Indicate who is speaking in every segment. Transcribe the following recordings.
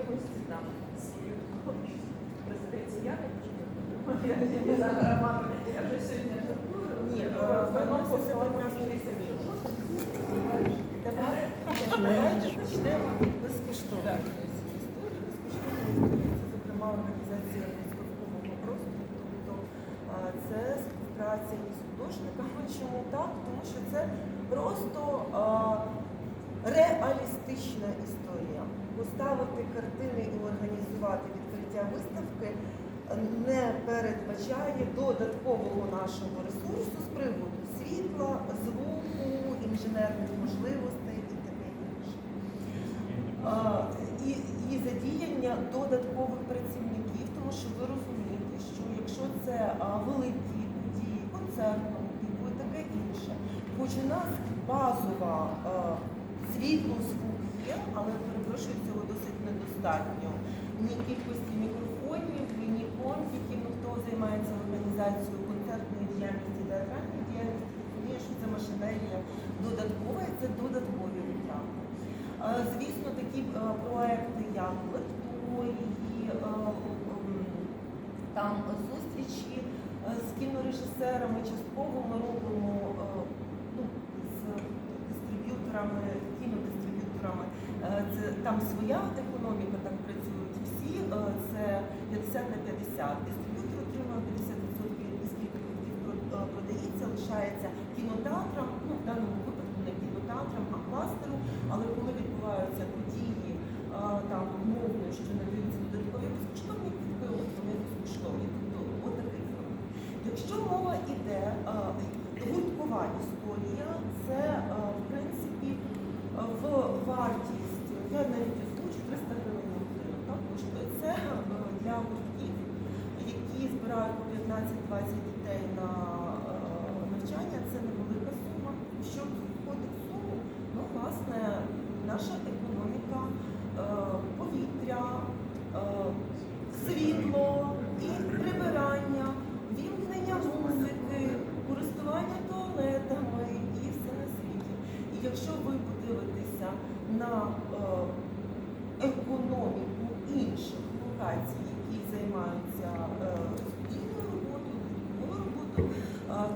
Speaker 1: якихось там свою президенцію я не. Знаю, я вже сьогодні.
Speaker 2: Ні, е, зокрема, організація військового простору. Тобто це співпраця із художниками. Чому так? Тому що це просто реалістична історія. Поставити картини і організувати відкриття виставки не передбачає додаткового нашого ресурсу з приводу світла, звуку, інженерних можливостей і таке інше. І, і задіяння додаткових працівників, тому що ви розумієте, що якщо це великі події, концертного типу і таке інше, хоч у нас базова світло, звук є, але перепрошую, цього досить недостатньо. Ні кількості мікрофонів, ні конфіків, ну хто займається організацією концертної діяльності, театральної діяльності, розуміє, що це машинерія додаткова і це додаткові витрати. Е, Звісно, такі е, проекти, як лекторії, е, там зустрічі з кінорежисерами, частково ми робимо ну, з дистриб'юторами, кінодистриб'юторами. Е, Це там своя економіка, так працюють всі. е, Це 50 на 50. Дистриб'ютор отримує 50% від скільки е, продається, лишається кінотеатрам, ну в даному випадку не кінотеатрам, а кластеру. Але коли відбуваються події, там умовно, що надаються додаткові безкоштовні квитки, от вони безкоштовні. Тобто отакий формат. Якщо мова йде гурткова історія, це е, в принципі е, в вартість, я навіть озвучу 300 гривень на годину. Так, коштує. Це е, для гуртків, які збирають по 15-20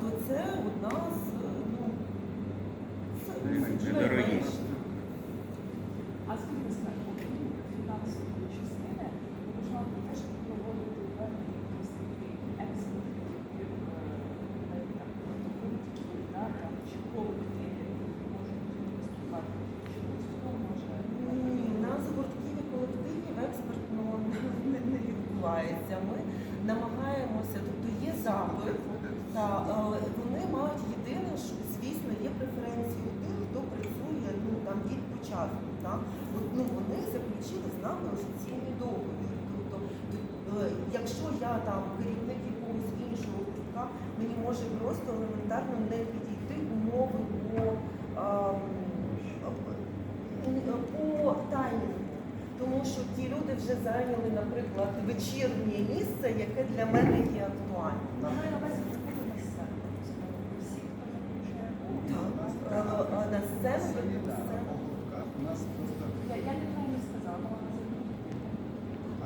Speaker 2: то це одна з е, ну, це з
Speaker 3: Недорогі.
Speaker 2: найменших.
Speaker 1: А скільки скажімо, фінансової частини можна теж проводити певні якісь такі експертів, там гуртків, да, там чи колективів, які можуть виступати. Чи цього може
Speaker 2: Ні, у нас гуртків і колективів експертно не, не відбувається. Ми намагаємося, тобто є запит, та але вони мають єдине, що звісно є преференції у тих, хто працює ну там від От, ну, вони заключили з нами офіційний договір. Тобто, е, якщо я там керівник якогось іншого гуртка, мені може просто елементарно не підійти умови по. ем, по таймінгу. Тому що ті люди вже зайняли, наприклад, вечірнє місце, яке для мене є актуальним.
Speaker 1: Ну, маю на увазі, що буде на сцену. Всі, хто захоче.
Speaker 2: Так, е, е, на сцену на сцену.
Speaker 1: Я, я неправильно сказала, вона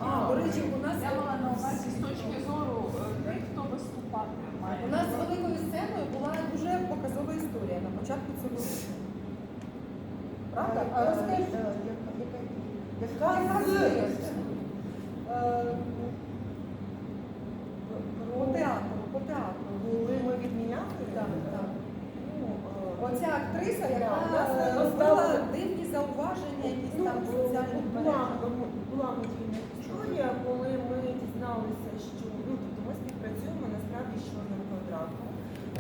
Speaker 2: А, до речі,
Speaker 4: у нас
Speaker 1: Я мала на увазі з точки зору е, тих, хто виступатиме.
Speaker 4: у нас з великою сценою була дуже показова історія на початку цього року. Правда? А розкажіть.
Speaker 2: яка- яка- Яка
Speaker 4: Яка історія? Е, По
Speaker 2: про
Speaker 4: театру, по театру.
Speaker 2: коли ми відміняли?
Speaker 4: Так, так.
Speaker 2: Ну, е,
Speaker 4: Оця актриса,
Speaker 2: Да,
Speaker 4: яка
Speaker 2: нас не
Speaker 4: е, робила
Speaker 2: поставили.
Speaker 4: дивні зауваження, якісь
Speaker 2: Ну,
Speaker 4: там в соціальних
Speaker 2: була,
Speaker 4: мережах.
Speaker 2: була медійна історія, коли ми дізналися, що ну, тобто ми співпрацюємо насправді з чорним квадратом.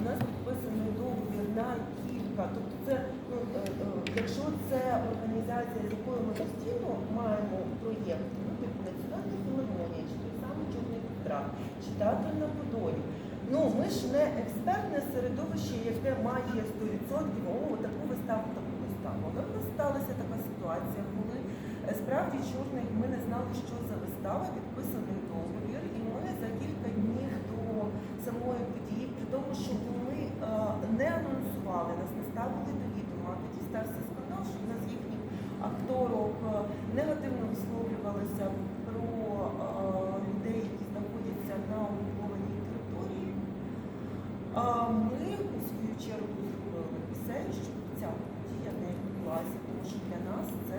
Speaker 2: У нас підписаний договір на кілька. Тобто, це ну е, е, якщо це організація, з якою ми постійно маємо проєкт, ну типу Національна філармонія, чи той самий чорний квадрат, чи на Подолі. Ну ми ж не експертне середовище, яке має 100%, о, таку виставу, таку виставу. Але в нас сталася така ситуація, коли е, справді чорний ми не знали, що за вистава, підписаний договір, і ми за кілька днів до самої події, при тому, що ми е, не анонсували, нас не ставили до відома. Тоді стався скандал, що в нас їхніх вівторок е, негативно висловлювалися на окупованій території. А ми у свою чергу зробили все, щоб ця подія не відбулася, тому що для нас це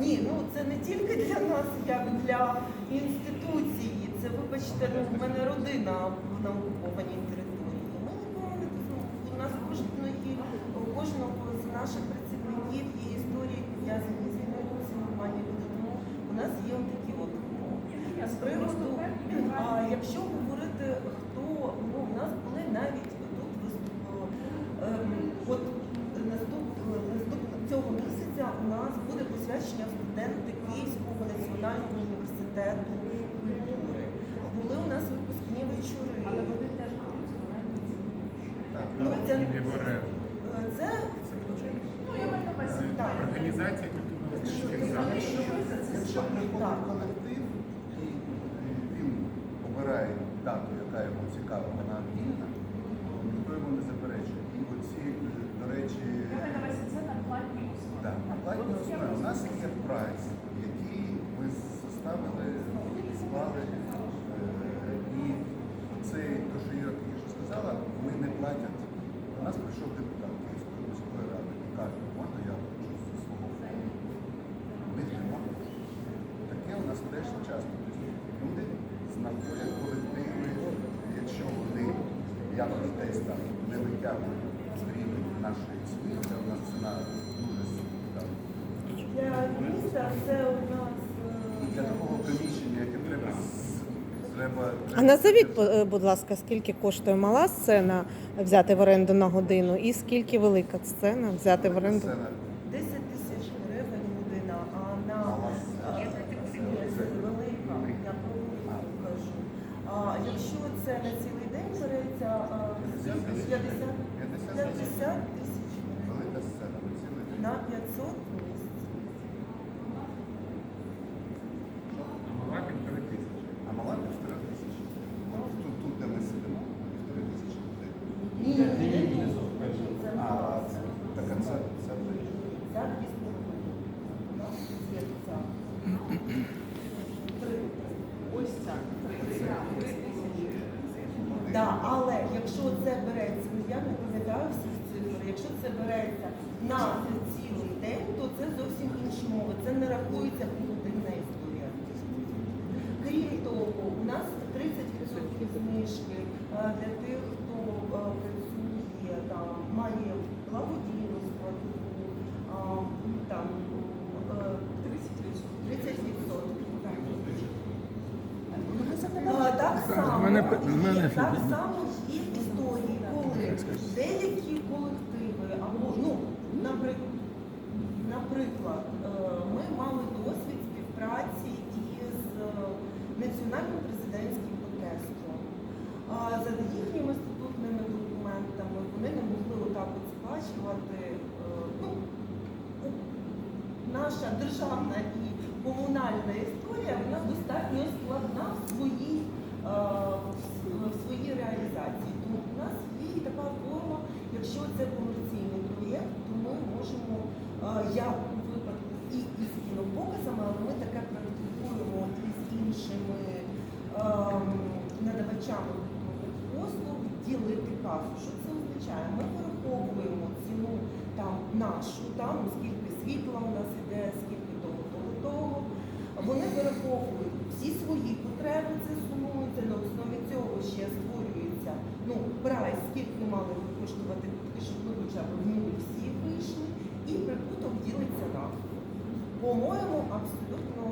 Speaker 2: ні, ну це не тільки для нас, як для інституції. Це, вибачте, ну, в мене родина на окупованій території. Ми нікого не у нас кожної, у кожного з наших працівників є історії пов'язані з війною, тому всі нормальні люди. Тому у нас є такі от умови. З приводу, а якщо говорити, хто ну, у нас були навіть тут виступ, ем, от наступ, наступ цього місяця у нас буде посвячення студенти Київського національного культури. Були у нас випускні вечори.
Speaker 1: Але вони теж
Speaker 2: Ну, це, це
Speaker 1: Ну, я маю на увазі.
Speaker 2: так.
Speaker 3: Організація культурно-мистецьких.
Speaker 5: Якщо приходить колектив і він обирає дату, яка йому цікава, вона вільна, то ніхто йому не заперечує. І оці, до речі,
Speaker 1: на це на платній основі
Speaker 5: у нас є прайс, який ми составили, склали. е, І цей, то, що Іра тільки що сказала, ми. До нас прийшов депутат Київської міської ради і каже, можна я хочу зі свого фонду? Ми не можемо. Таке у нас теж часто. Люди знаходять колективи, якщо вони якось десь там не витягують з рівень нашої ціни, це у нас ціна дуже там.
Speaker 2: Для міста це у нас.
Speaker 5: І
Speaker 2: е,
Speaker 5: для такого приміщення, яке треба з- треба.
Speaker 6: А назовіть, е, будь ласка, скільки коштує мала сцена взяти в оренду на годину, і скільки велика сцена взяти в оренду?
Speaker 2: 10 тисяч гривень година, а на це велика, я про велику кажу. А якщо це на цілий день береться, 50 50 тисяч гривень
Speaker 5: велика сцена, на цілий день.
Speaker 2: на 500 місць.
Speaker 3: А мала півтори тисячі.
Speaker 5: А мала півтори тисячі. От Тут, тут, де ми сидимо, півтори тисячі людей.
Speaker 2: Ні, ні, ні, це
Speaker 5: А
Speaker 2: мало.
Speaker 5: це така це, це ви.
Speaker 2: Ця дві з половиною. У нас є ця. Три.
Speaker 1: Ось ця. Три тисячі.
Speaker 2: Да, але якщо це береться, ну я не пам'ятаю всіх цифр, якщо це береться на цілий день, то це зовсім інша мова. Це не рахується погодинна історія. Крім того, у нас 30% знижки е, для тих, хто е, працює там, має благодійну складову, а, там е, 30%. так. А, Так само,
Speaker 3: мене
Speaker 2: так само і в історії, коли деякі колективи, або, ну, наприклад, наприклад, е, ми мали досвід співпраці із е, національним президентським оркестром. За їхніми статутними документами вони не могли отак от сплачувати. е, Ну, наша державна і комунальна історія вона достатньо складна в своїй, в своїй реалізації. Тому у нас є така форма, якщо це комерційний проєкт, то ми можемо, е, як у випадку і із кінопоказами, але ми таке практикуємо і з іншими ем, надавачами послуг ділити касу. Що це означає? Ми вираховуємо ціну там нашу, там скільки світла у нас іде, скільки того, того, того. Вони вираховують всі свої потреби, це сумується, на основі цього ще створюється ну, прайс, скільки мали коштувати квитки, щоб ми хоча б нуль всі вийшли, і прибуток ділиться на. По-моєму, абсолютно